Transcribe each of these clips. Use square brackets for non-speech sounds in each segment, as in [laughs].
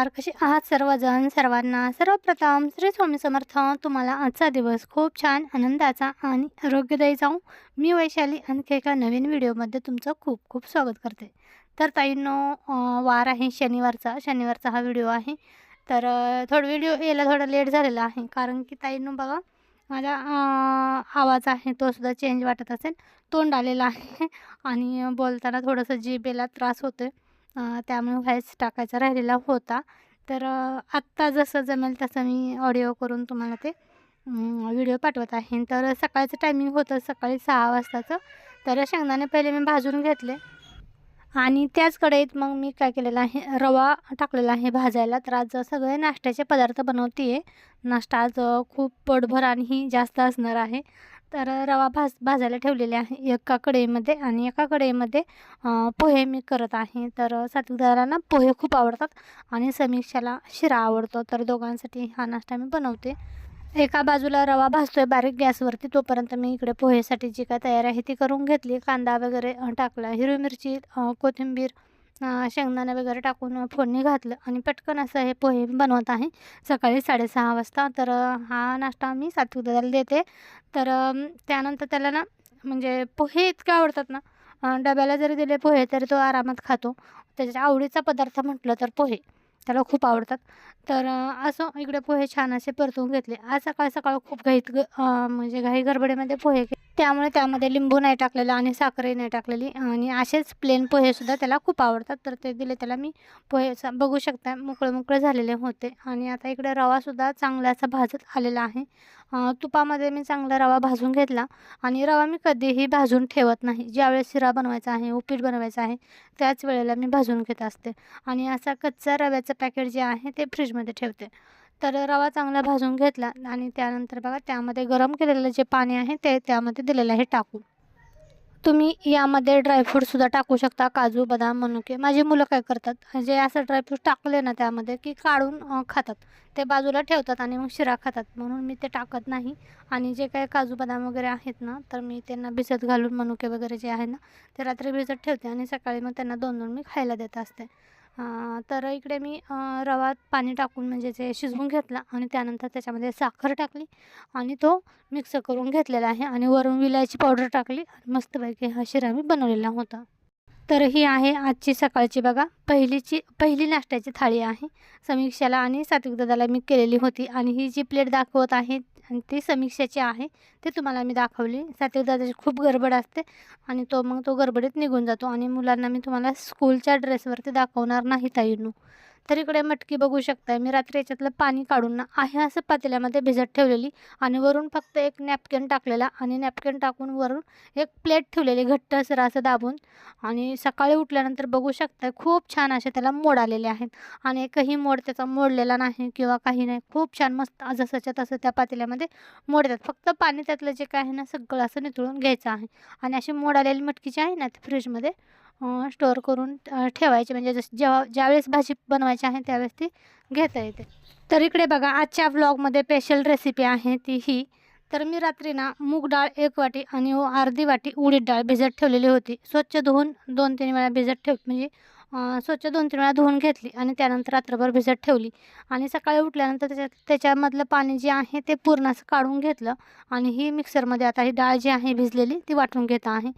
नमस्कार कसे आहात सर्वजण. सर्वांना सर्वप्रथम श्री स्वामी समर्थ. तुम्हाला आजचा दिवस खूप छान आनंदाचा आणि आरोग्यदायी जाऊ मी वैशाली आणखी एका नवीन व्हिडिओमध्ये तुमचं खूप खूप स्वागत करते. तर ताईंनो वार आहे शनिवारचा. शनिवारचा हा व्हिडिओ आहे. तर थोडं व्हिडिओ यायला थोडा लेट झालेला आहे. कारण की ताईंनो बघा माझा आवाज आहे तो सुद्धा चेंज वाटत असेल. तोंड आलेला आहे. आणि बोलताना थोडंसं जीबेला त्रास होतो आहे अ, त्यामुळे व्हॉईस टाकायचा राहिलेला होता. तर अ, आत्ता जसं जमेल तसं मी ऑडिओ करून तुम्हाला ते व्हिडिओ पाठवत आहे. तर सकाळचं टायमिंग होतं सकाळी सहा वाजताचं. तर शेंगदाणे पहिले मी भाजून घेतले. आणि त्याच कढईत मग मी काय केलेलं आहे रवा टाकलेला आहे भाजायला. तर आज सगळे नाश्त्याचे पदार्थ बनवते आहे नाश्ता आज खूप पोटभर आणि जास्त असणार आहे. तर रवा भाज भाजायला ठेवलेले आहे एका कढईमध्ये आणि एका कढईमध्ये पोहे मी करत आहे. तर सात्विकदारांना पोहे खूप आवडतात आणि समीक्षाला शिरा आवडतो. तर दोघांसाठी हा नाश्ता मी बनवते. एका बाजूला रवा भाजतोय बारीक गॅसवरती तोपर्यंत मी इकडे पोहेसाठी जी काय तयारी आहे ती करून घेतली. कांदा वगैरे टाकला. हिरवी मिरची कोथिंबीर शेंगदाणे वगैरे टाकून फोडणी घातलं आणि पटकन असं हे पोहे बनवत आहे. सकाळी साडेसहा वाजता. तर हा नाश्ता मी सात्विकदादाला देते. तर त्यानंतर त्याला ना म्हणजे पोहे इतके आवडतात ना डब्याला जरी दिले पोहे तरी तो आरामात खातो. त्याच्या आवडीचा पदार्थ म्हटलं तर पोहे त्याला खूप आवडतात. तर असं इकडे पोहे छान असे परतवून घेतले. आज सकाळ सकाळ खूप घाईत ग म्हणजे घाई गडबडीमध्ये पोहे के त्यामुळे त्यामध्ये लिंबू नाही टाकलेलं आणि साखरही नाही टाकलेली. आणि असेच प्लेन पोहेसुद्धा त्याला खूप आवडतात. तर ते दिले त्याला मी. पोहे स- बघू शकता मोकळे मोकळे झालेले होते. आणि आता इकडे रवासुद्धा चांगला असा भाजत आलेला आहे. तुपामध्ये मी चांगला रवा भाजून घेतला. आणि रवा मी कधीही भाजून ठेवत नाही. ज्यावेळेस शिरा बनवायचा आहे उपीट बनवायचा आहे त्याच वेळेला मी भाजून घेत असते. आणि असा कच्चा रव्याचं पॅकेट जे आहे ते फ्रीजमध्ये ठेवते. तर रवा चांगला भाजून घेतला आणि त्यानंतर बघा त्यामध्ये गरम केलेलं जे पाणी आहे ते त्यामध्ये दिलेलं आहे टाकू. तुम्ही यामध्ये ड्रायफ्रूटसुद्धा टाकू शकता काजू बदाम मनुके. माझी मुलं काय करतात जे असं ड्रायफ्रूट टाकले ना त्यामध्ये की काढून खातात. ते बाजूला ठेवतात आणि मग शिरा खातात. म्हणून मी ते टाकत नाही. आणि जे काही काजू बदाम वगैरे आहेत ना तर मी त्यांना भिजत घालून मनुके वगैरे जे आहे ना ते रात्री भिजत ठेवते आणि सकाळी मग त्यांना दोन दोन मी खायला देत असते. तर इकडे मी रवात रवा पाणी टाकून म्हणजे ते शिजवून घेतला आणि त्यानंतर त्याच्यामध्ये साखर टाकली आणि तो मिक्स करून घेतलेला आहे आणि वरून विलायची पावडर टाकली आणि मस्तपैकी हा शिरा मी बनवलेला होता. तर ही आहे आजची सकाळची बघा पहिलीची पहिली नाश्त्याची थाळी आहे. समीक्षाला आणि सात्विक दादाला मी केलेली होती आणि ही जी प्लेट दाखवत आहे आणि ती समीक्षाची आहे ते तुम्हाला मी दाखवली. सातवी दादाची खूप गडबड असते आणि तो मग तो गडबडीत निघून जातो आणि मुलांना मी तुम्हाला स्कूलच्या ड्रेसवरती दाखवणार नाही ताईनू. तर इकडे मटकी बघू शकताय. मी रात्री याच्यातलं पाणी काढून ना आहे असं पातेल्यामध्ये भिजत ठेवलेली आणि वरून फक्त एक नॅपकिन टाकलेला आणि नॅपकिन टाकून वरून एक प्लेट ठेवलेली घट्ट असं असं दाबून. आणि सकाळी उठल्यानंतर बघू शकताय खूप छान असे त्याला मोड आलेले आहेत. आणि एकही मोड त्याचा मोडलेला नाही किंवा काही नाही. खूप छान मस्त जसंच्या तसं त्या पातेल्यामध्ये मोड येतात. फक्त पाणी त्यातलं जे काय आहे ना सगळं असं निथळून घ्यायचं आहे. आणि अशी मोड आलेली मटकी जी आहे ना ती फ्रीजमध्ये स्टोअर करून ठेवायचे ठेवायची. म्हणजे जसं जेव्हा ज्यावेळेस भाजी बनवायची आहे त्यावेळेस ती घेता येते. तर इकडे बघा आजच्या व्लॉगमध्ये स्पेशल रेसिपी आहे ती ही. तर मी रात्री ना मूग डाळ एक वाटी आणि व अर्धी वाटी उडीद डाळ भिजत ठेवलेली होती. स्वच्छ धुवून दोन तीन वेळा भिजत ठेव म्हणजे स्वच्छ दोन तीन वेळा धुवून घेतली आणि त्यानंतर रात्रभर भिजत ठेवली. आणि सकाळी उठल्यानंतर त्याच्यात त्याच्यामधलं पाणी जे आहे ते पूर्ण असं काढून घेतलं आणि ही मिक्सरमध्ये आता ही डाळ जी आहे भिजलेली ती वाटून घेत आहे.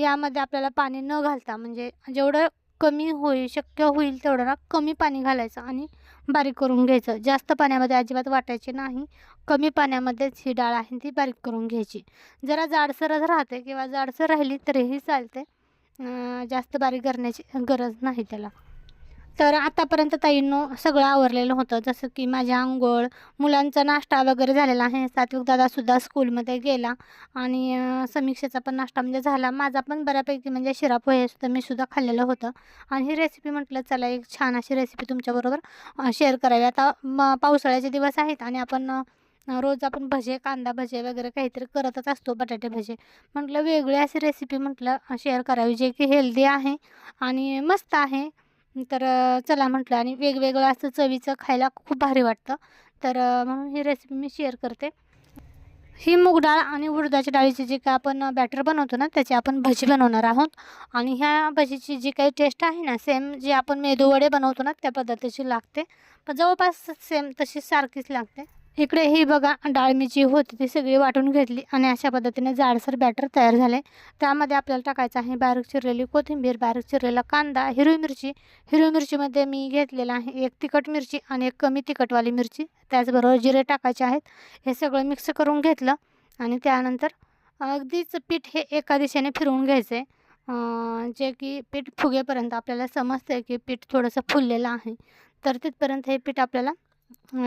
यामध्ये आपल्याला पाणी न घालता म्हणजे जेवढं कमी होईल शक्य होईल तेवढं ना कमी पाणी घालायचं आणि बारीक करून घ्यायचं. जास्त पाण्यामध्ये अजिबात वाटायचे नाही. कमी पाण्यामध्येच ही डाळ आहे ती बारीक करून घ्यायची. जरा जाडसरच राहते किंवा जाडसर राहिली तरीही चालते. जास्त बारीक करण्याची गरज नाही त्याला. तर आतापर्यंत ताईंनो सगळं आवरलेलं होतं. जसं की माझ्या आंघोळ मुलांचा नाश्ता वगैरे झालेला आहे. सात्विक दादासुद्धा स्कूलमध्ये गेला आणि समीक्षेचा पण नाश्ता म्हणजे झाला. माझा पण बऱ्यापैकी म्हणजे शिरा पोहे सुद्धा मी सुद्धा खाल्लेलं होतं. आणि ही रेसिपी म्हटलं चला एक छान अशी रेसिपी तुमच्याबरोबर शेअर करावी. आता म पावसाळ्याचे दिवस आहेत आणि आपण रोज आपण भजे कांदा भजे वगैरे काहीतरी करतच असतो बटाटे भजे. म्हटलं वेगळी अशी रेसिपी म्हटलं शेअर करावी जे की हेल्दी आहे आणि मस्त आहे. तर चला म्हटलं आणि वेगवेगळं असं चवीचं खायला खूप भारी वाटतं. तर म्हणून ही रेसिपी मी शेअर करते. ही मूग डाळ आणि उडदाच्या डाळीची जी काय आपण बॅटर बनवतो ना त्याची आपण भजी बनवणार आहोत. आणि ह्या भजीची जी काही टेस्ट आहे ना सेम जी आपण मेदू वडे बनवतो ना त्या पद्धतीची लागते. पण जवळपास सेम तशी सारखीच लागते. इकडे ही बघा डाळ मी जी होती ती सगळी वाटून घेतली आणि अशा पद्धतीने जाडसर बॅटर तयार झाले. त्यामध्ये आपल्याला टाकायचं आहे बारीक चिरलेली कोथिंबीर बारीक चिरलेला कांदा हिरवी मिरची. हिरवी मिरचीमध्ये मी घेतलेला आहे एक तिखट मिरची आणि एक कमी तिखटवाली मिरची. त्याचबरोबर जिरे टाकायचे आहेत. हे सगळं मिक्स करून घेतलं आणि त्यानंतर अगदीच पीठ हे एका दिशेने फिरवून घ्यायचं आहे जे की पीठ फुगेपर्यंत आपल्याला समजतं आहे की पीठ थोडंसं फुललेलं आहे. तर तिथपर्यंत हे पीठ आपल्याला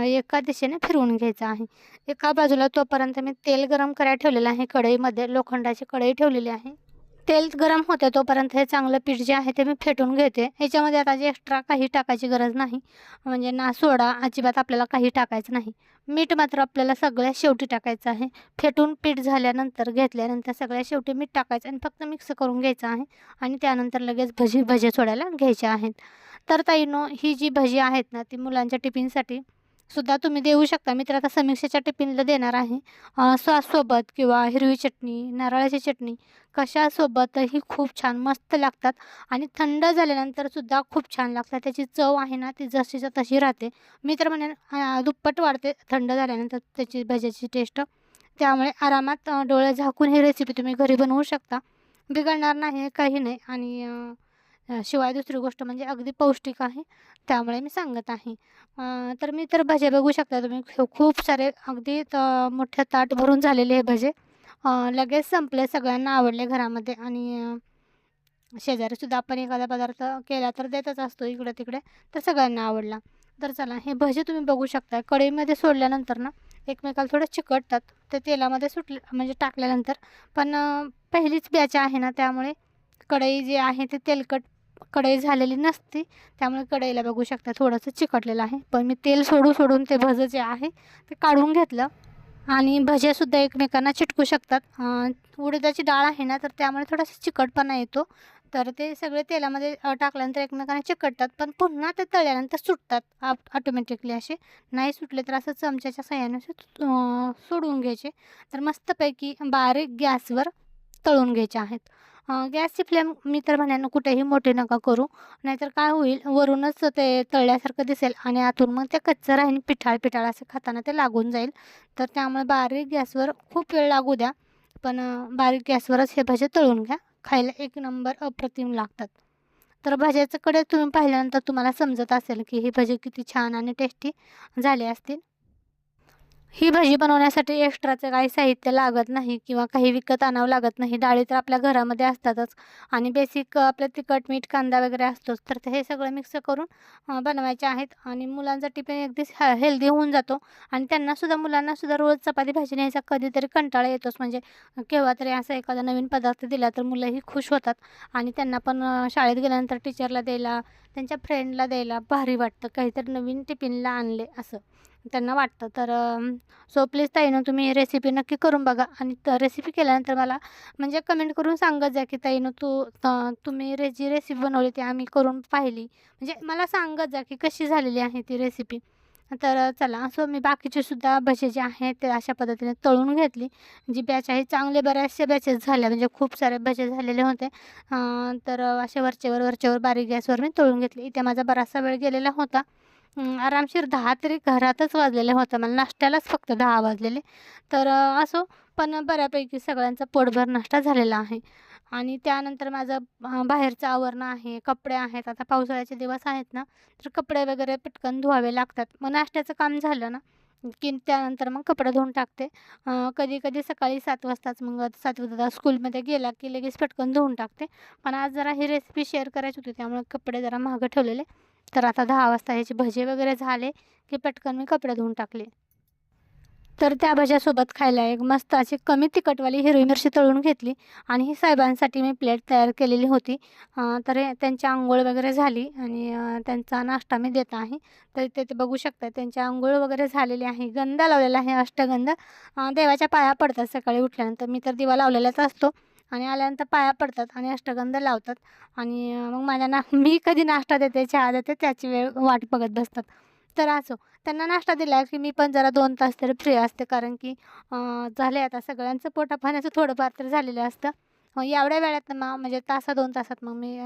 एका दिशेने फिरवून घ्यायचं आहे. एका बाजूला तोपर्यंत मी तेल गरम करायला ठेवलेलं आहे. कढईमध्ये लोखंडाची कढई ठेवलेली आहे. तेल गरम होते तोपर्यंत हे चांगलं पीठ जे आहे ते मी फेटून घेते. ह्याच्यामध्ये आता जे एक्स्ट्रा काही टाकायची गरज नाही. म्हणजे ना सोडा अजिबात आपल्याला काही टाकायचं नाही. मीठ मात्र आपल्याला सगळ्या शेवटी टाकायचं आहे. फेटून पीठ झाल्यानंतर घेतल्यानंतर सगळ्या शेवटी मीठ टाकायचं आणि फक्त मिक्स करून घ्यायचं आहे. आणि त्यानंतर लगेच भजी भजे सोडायला घ्यायचे आहेत. तर ताईनो ही जी भजी आहेत ना ती मुलांच्या टिफिनसाठी सुद्धा तुम्ही देऊ शकता. मी तर आता समीक्षेच्या टिफिनला देणार आहे. सॉससोबत किंवा हिरवी चटणी नारळाची चटणी कशासोबतही खूप छान मस्त लागतात आणि थंड झाल्यानंतर सुद्धा खूप छान लागतात. त्याची चव आहे ना ती जशीच्या तशी राहते. मी तर म्हणेन दुप्पट वाढते थंड झाल्यानंतर त्याची भज्याची टेस्ट त्यामुळे आरामात डोळे झाकून ही रेसिपी तुम्ही घरी बनवू शकता. बिघडणार नाही काही नाही. आणि शिवाय दुसरी गोष्ट म्हणजे अगदी पौष्टिक आहे त्यामुळे मी सांगत आहे. तर मी तर भजे बघू शकता तुम्ही. खूप सारे अगदी त- ताट भरून झालेले हे भजे. लगेच संपले सगळ्यांना आवडले घरामध्ये आणि शेजारीसुद्धा आपण एखादा पदार्थ केला तर देतच असतो इकडे तिकडे तर सगळ्यांना आवडला. तर चला हे भजे तुम्ही बघू शकता कढईमध्ये सोडल्यानंतर ना एकमेकाला थोडं चिकटतात. ते तेलामध्ये सुटले म्हणजे टाकल्यानंतर. पण पहिलीच बॅच आहे ना त्यामुळे कढई जी आहे ती तेलकट कढई झालेली नसती त्यामुळे कढईला बघू शकता थोडंसं चिकटलेलं आहे. पण मी तेल सोडू सोडून ते भजं जे आहे ते काढून घेतलं. आणि भज्यासुद्धा एकमेकांना चिटकू शकतात. उडदाची डाळ आहे ना तर त्यामुळे थोडासा चिकटपणा येतो. तर ते सगळे तेलामध्ये टाकल्यानंतर एकमेकांना चिकटतात पण पुन्हा ते तळल्यानंतर सुटतात आप ऑटोमॅटिकली असे. नाही सुटले तर असं चमच्याच्या सहाय्याने असे घ्यायचे. तर मस्तपैकी बारीक गॅसवर तळून घ्यायचे आहेत. गॅसची फ्लेम मी तर म्हणेन कुठेही मोठे नका करू. नाहीतर काय होईल वरूनच ते तळल्यासारखं दिसेल आणि आतून मग ते कच्चं राहील पिठाळ पिठाळ असं खाताना ते लागून जाईल. तर त्यामुळे बारीक गॅसवर खूप वेळ लागू द्या. पण बारीक गॅसवरच हे भजे तळून घ्या. खायला एक नंबर अप्रतिम लागतात. तर भाज्याचं कडे तुम्ही पाहिल्यानंतर तुम्हाला समजत असेल की ही भजी किती छान आणि टेस्टी झाले असतील. ही भजी बनवण्यासाठी एक्स्ट्राचं काही साहित्य लागत नाही किंवा काही विकत आणावं लागत नाही. डाळी तर आपल्या घरामध्ये असतातच आणि बेसिक आपलं तिखट मीठ कांदा वगैरे असतोच. तर ते हे सगळं मिक्स करून बनवायचे आहेत आणि मुलांचा टिफिन अगदी हेल्दी होऊन जातो आणि त्यांनासुद्धा मुलांनासुद्धा रोज चपाती भाजी न्यायचा कधीतरी कंटाळा येतोच. म्हणजे केव्हा तरी असा एखादा नवीन पदार्थ दिला तर मुलंही खुश होतात आणि त्यांना पण शाळेत गेल्यानंतर टीचरला द्यायला त्यांच्या फ्रेंडला द्यायला भारी वाटतं. काहीतरी नवीन टिफिनला आणले असं. त्यांना वाटतं. तर सो प्लीज ताईनं तुम्ही रेसिपी नक्की करून बघा. आणि रेसिपी केल्यानंतर मला म्हणजे कमेंट करून सांगत जा की ताईनं तू तुम्ही रे जी रेसिपी बनवली ती आम्ही करून पाहिली. म्हणजे मला सांगत जा की कशी झालेली आहे ती रेसिपी तर चला सो मी बाकीचे सुद्धा भजे जे आहेत ते अशा पद्धतीने तळून घेतली. जी बॅच आहे चांगले बऱ्याचशा बॅचेस झाल्या. म्हणजे खूप सारे भजे झालेले होते. तर असे वरचेवर वरचेवर बारीक गॅसवर मी तळून घेतली. इथे माझा बराचसा वेळ गेलेला होता. आरामशीर दहा तरी घरातच वाजलेले होतं मला नाश्त्यालाच फक्त दहा वाजलेले. तर असो पण बऱ्यापैकी सगळ्यांचा पोटभर नाश्ता झालेला आहे. आणि त्यानंतर माझं बाहेरचं आवरणं आहे कपडे आहेत. आता पावसाळ्याचे दिवस आहेत ना तर कपडे वगैरे पटकन धुवावे लागतात. मग नाश्त्याचं काम झालं ना की त्यानंतर मग कपडे धुवून टाकते. कधी कधी सकाळी सात वाजताच मग सात वाजता स्कूलमध्ये गेला की लगेच पटकन धुवून टाकते. पण आज जरा ही रेसिपी शेअर करायची होती त्यामुळे कपडे जरा मागं ठेवलेले. तर आता दहा वाजता याचे भजे वगैरे झाले की पटकन मी कपडे धुवून टाकले. तर त्या भज्यासोबत खायला एक मस्त अशी कमी तिखटवाली हिरवी मिरची तळून घेतली आणि ही साहेबांसाठी मी प्लेट तयार केलेली होती. तर हे त्यांची आंघोळ वगैरे झाली आणि त्यांचा नाश्ता मी देत आहे. तर ते ते बघू शकता त्यांची आंघोळ वगैरे झालेली आहे. गंध लावलेला आहे अष्टगंध. देवाच्या पाया पडतात सकाळी उठल्यानंतर. मी तर दिवा लावलेलाच असतो. आणि आल्यानंतर पाया पडतात आणि अष्टगंध लावतात. आणि मग माझ्या ना [laughs] मी कधी नाश्ता देते चहा देते त्याची वेळ वाट बघत बसतात. तर असो त्यांना नाश्ता दिला की मी पण जरा दोन तास तरी फ्री असते. कारण की झाले आता सगळ्यांचं पोटापाण्याचं थोडंफार तरी झालेलं असतं. मग एवढ्या वेळात मग म्हणजे तासा दोन तासात मग मी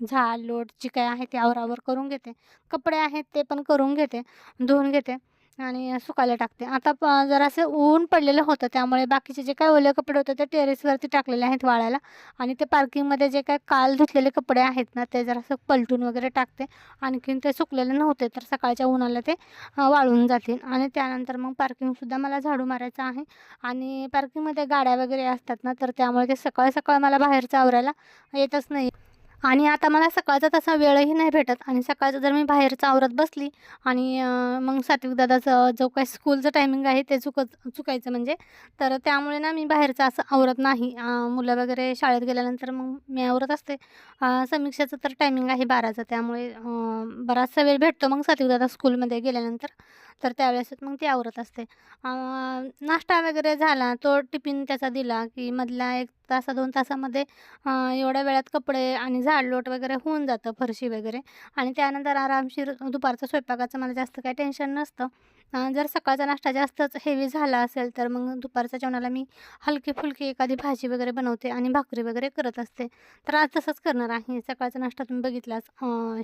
झाड लोट जी काय आहे ते आवरावर करून घेते. कपडे आहेत ते पण करून घेते धुवून घेते. आणि सुकायला टाकते. आता प जरासं ऊन पडलेलं होतं त्यामुळे बाकीचे जे काय ओले कपडे होते ते टेरेसवरती टाकलेले आहेत वाळायला. आणि ते पार्किंगमध्ये जे काय काल धुतलेले कपडे आहेत ना ते जरासं पलटून वगैरे टाकते. आणखीन ते सुकलेले नव्हते तर सकाळच्या उन्हाला ते वाळून जातील. आणि त्यानंतर मग पार्किंगसुद्धा मला झाडू मारायचं आहे. आणि पार्किंगमध्ये गाड्या वगैरे असतात ना तर त्यामुळे ते सकाळ सकाळ मला बाहेरचं आवरायला येतच नाही. आणि आता मला सकाळचा तसा वेळही नाही भेटत. आणि सकाळचं जर मी बाहेरचं आवरत बसली आणि मग सात्विक दादाचं जो काही स्कूलचं टायमिंग आहे ते चुकत चुकायचं म्हणजे तर त्यामुळे ना मी बाहेरचं असं आवरत नाही. मुलं वगैरे शाळेत गेल्यानंतर मग मी आवरत असते. समीक्षाचं तर टायमिंग आहे बाराचं. त्यामुळे बराचसा वेळ भेटतो मग सात्विक दादा स्कूलमध्ये गेल्यानंतर. तर त्यावेळेस मग ती आवरत असते. नाश्ता वगैरे झाला तो टिफिन त्याचा दिला की मधला एक तासा दोन तासामध्ये एवढ्या वेळात कपडे आणि झाडलोट वगैरे होऊन जातं फरशी वगैरे. आणि त्यानंतर आरामशीर दुपारचं स्वयंपाकाचं मला जास्त काही टेन्शन नसतं. जर सकाळचा नाश्ता जास्तच हेवी झाला असेल तर मग दुपारच्या जेवणाला मी हलकी फुलकी एखादी भाजी वगैरे बनवते आणि भाकरी वगैरे करत असते. तर आज तसंच करणार आहे. सकाळचा नाश्ता तुम्ही बघितलाच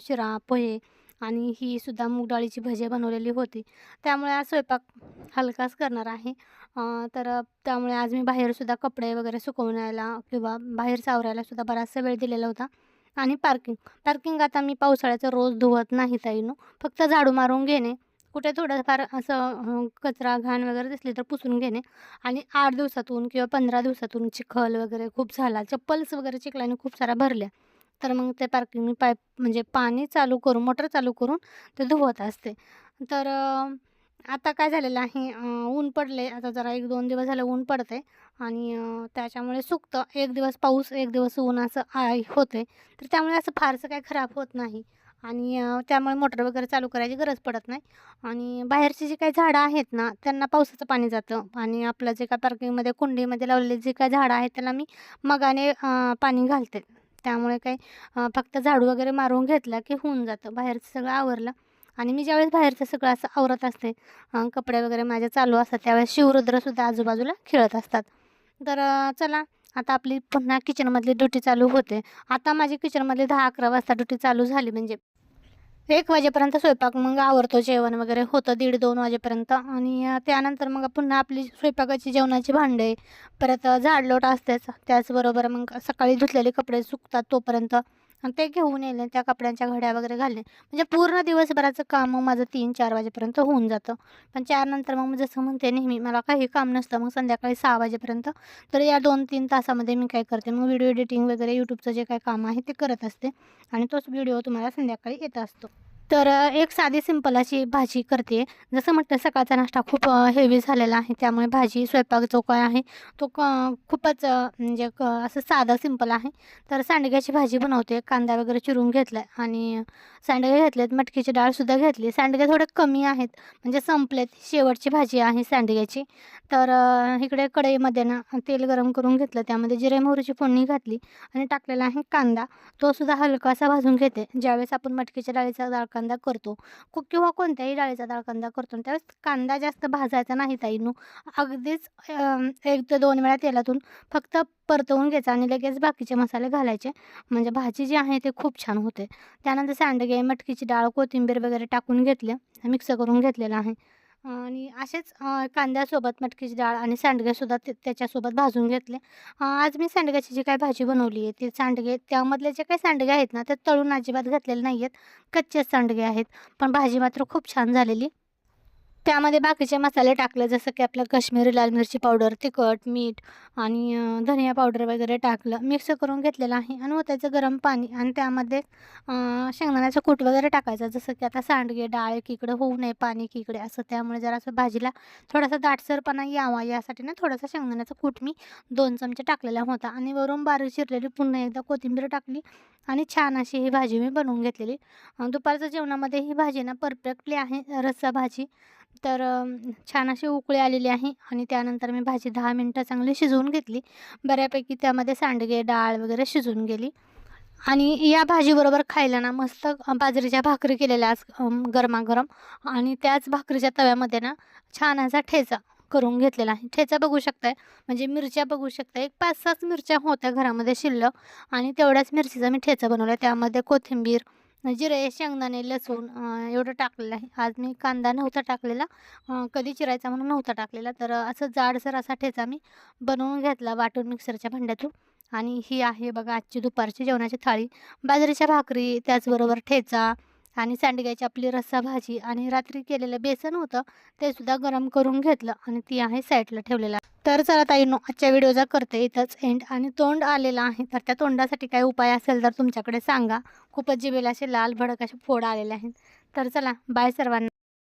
शिरा पोहे आणि ही सुद्धा मूग डाळीची भजी बनवलेली होती. त्यामुळे आज स्वयंपाक हलकाच करणार आहे. तर त्यामुळे आज मी बाहेरसुद्धा कपडे वगैरे सुकवण्याला किंवा बाहेर सावरायलासुद्धा बराचसा वेळ दिलेला होता. आणि पार्किंग पार्किंग आता मी पावसाळ्याचं रोज धुवत नाही ताईनो. फक्त झाडू मारून घेणे. कुठे थोडंफार असं कचरा घाण वगैरे दिसली तर पुसून घेणे. आणि आठ दिवसातून किंवा पंधरा दिवसातून चिखल वगैरे खूप झाला. चप्पल्स वगैरे चिखलाने खूप साऱ्या भरल्या. तर मग ते पार्किंग मी पाईप म्हणजे पाणी चालू करून मोटर चालू करून ते धुवत असते. तर आता काय झालेलं आहे ऊन पडले. आता जरा एक दोन दिवस झालं ऊन पडते आणि त्याच्यामुळे सुकतं. एक दिवस पाऊस एक दिवस ऊन असं आय होते तर त्यामुळे असं फारसं काही खराब होत नाही. आणि त्यामुळे मोटर वगैरे चालू करायची गरज पडत नाही. आणि बाहेरची जी काही झाडं आहेत ना त्यांना पावसाचं पाणी जातं. आणि आपलं जे काय पार्किंगमध्ये कुंडीमध्ये लावलेले जे काय झाडं आहेत त्याला मी मगाने पाणी घालते. त्यामुळे काही फक्त झाडू वगैरे मारून घेतला की होऊन जातं. बाहेरचं सगळं आवरलं. आणि मी ज्यावेळेस बाहेरचं सगळं असं आवरत असते कपडे वगैरे माझे चालू असतात त्यावेळेस शिवरुद्रसुद्धा आजूबाजूला खेळत असतात. तर चला आता आपली पुन्हा किचनमधली ड्युटी चालू होते. आता माझी किचनमधली दहा अकरा वाजता ड्युटी चालू झाली म्हणजे एक वाजेपर्यंत स्वयंपाक मग आवरतो जेवण वगैरे. होतं दीड दोन वाजेपर्यंत. आणि त्यानंतर मग पुन्हा आपली स्वयंपाकाची जेवणाची भांडे परत झाडलोट असतेच. त्याचबरोबर मग सकाळी धुतलेले कपडे सुकतात तोपर्यंत. ते घेऊन येणे त्या कपड्यांच्या घड्या वगैरे घालणे म्हणजे पूर्ण दिवसभराचं काम मग माझं तीन चार वाजेपर्यंत होऊन जातं. पण चार नंतर मग मी जसं म्हणते नेहमी मला काही काम नसतं मग संध्याकाळी सहा वाजेपर्यंत. तर या दोन तीन तासामध्ये मी काय करते मग व्हिडिओ एडिटिंग वगैरे यूट्यूबचं जे काही काम आहे ते करत असते. आणि तोच व्हिडिओ तुम्हाला संध्याकाळी येत असतो. तर एक साधी सिंपल अशी भाजी करते. जसं म्हटलं सकाळचा नाश्ता खूप हेवी झालेला आहे. त्यामुळे भाजी स्वयंपाक जो काय आहे तो क खूपच म्हणजे क असं साधा सिंपल आहे. तर सांडग्याची भाजी बनवते. कांदा वगैरे चिरून घेतला आहे आणि सांडगे घेतलेत. मटकीची डाळसुद्धा घेतली. सांडगे थोडे कमी आहेत. म्हणजे संपलेत. शेवटची भाजी आहे सांडग्याची. तर इकडे कढईमध्ये ना तेल गरम करून घेतलं. त्यामध्ये जिरे मोहरीची फोडणी घातली आणि टाकलेला आहे कांदा. तोसुद्धा हलकासा भाजून घेते. ज्यावेळेस आपण मटकीच्या डाळीचा डाळ कांदा करतो. को किंवा कोणत्याही डाळीचा डाळ कांदा करतो त्यावेळेस कांदा जास्त भाजायचा नाही ताईनू. अगदीच एक ते दोन वेळा तेलातून फक्त परतवून घ्यायचा आणि लगेच बाकीचे मसाले घालायचे. म्हणजे भाजी जी आहे ते खूप छान होते. त्यानंतर सांडगे मटकीची डाळ कोथिंबीर वगैरे टाकून घेतले. मिक्स करून घेतलेलं आहे. आणि असेच कांद्यासोबत मटकीची डाळ आणि सांडगेसुद्धा ते त्याच्यासोबत भाजून घेतले. आज मी सांडग्याची जी काय भाजी बनवली आहे ती सांडगे त्यामधले जे काही सांडगे आहेत ना ते तळून अजिबात घातलेले नाही आहेत कच्चेच सांडगे आहेत. पण भाजी मात्र खूप छान झालेली. त्यामध्ये बाकीचे मसाले टाकले जसं की आपलं काश्मीरी लाल मिरची पावडर तिखट मीठ आणि धनिया पावडर वगैरे टाकलं. मिक्स करून घेतलेलं आहे आणि त्याचं गरम पाणी आणि त्यामध्ये शेंगदाण्याचं कूट वगैरे टाकायचं. जसं की आता सांडगे डाळ किकडे होऊ नये पाणी किकडे असं. त्यामुळे जरा असं भाजीला थोडासा दाटसरपणा यावा. यासाठी ना थोडासा शेंगदाण्याचा कूट मी दोन चमचे टाकलेला होता. आणि वरून बारीक चिरलेली पुन्हा एकदा कोथिंबीर टाकली आणि छान अशी ही भाजी मी बनवून घेतलेली. दुपारच्या जेवणामध्ये ही भाजी ना परफेक्टली आहे रस्सा भाजी. तर छान अशी उकळी आलेली आहे आणि त्यानंतर मी भाजी दहा मिनटं चांगली शिजवून घेतली. बऱ्यापैकी त्यामध्ये सांडगे डाळ वगैरे शिजून गेली. आणि या भाजीबरोबर खायला ना मस्त बाजरीच्या भाकरी केलेल्या आज गरमागरम. आणि त्याच भाकरीच्या तव्यामध्ये ना छान असा ठेचा करून घेतलेला आहे. ठेचा बघू शकताय. म्हणजे मिरच्या बघू शकताय. एक पाच सात मिरच्या होत्या घरामध्ये शिल्लक. आणि तेवढ्याच मिरचीचा मी ठेचा बनवला त्यामध्ये कोथिंबीर जिरे शेंगदाणे लसूण एवढं टाकलेलं आहे. आज मी कांदा नव्हता टाकलेला. कधी चिरायचा म्हणून नव्हता टाकलेला. तर असं जाडसर असा ठेचा मी बनवून घेतला वाटून मिक्सरच्या भांड्यातून. आणि ही आहे बघा आजची दुपारची जेवणाची थाळी. बाजरीच्या भाकरी त्याचबरोबर ठेचा आणि सांडग्याची आपली रस्सा भाजी आणि रात्री केलेलं बेसन होतं ते सुद्धा गरम करून घेतलं आणि ती आहे साईडला ठेवलेलं. तर चला ताईनो आजच्या व्हिडिओचा करते इथंच एंड आणि तोंड आलेलं आहे तर त्या तोंडासाठी काय उपाय असेल तर तुमच्याकडे सांगा. खूपच जिबेला असे लाल भडक असे फोड आलेले आहेत. तर चला बाय सर्वांना.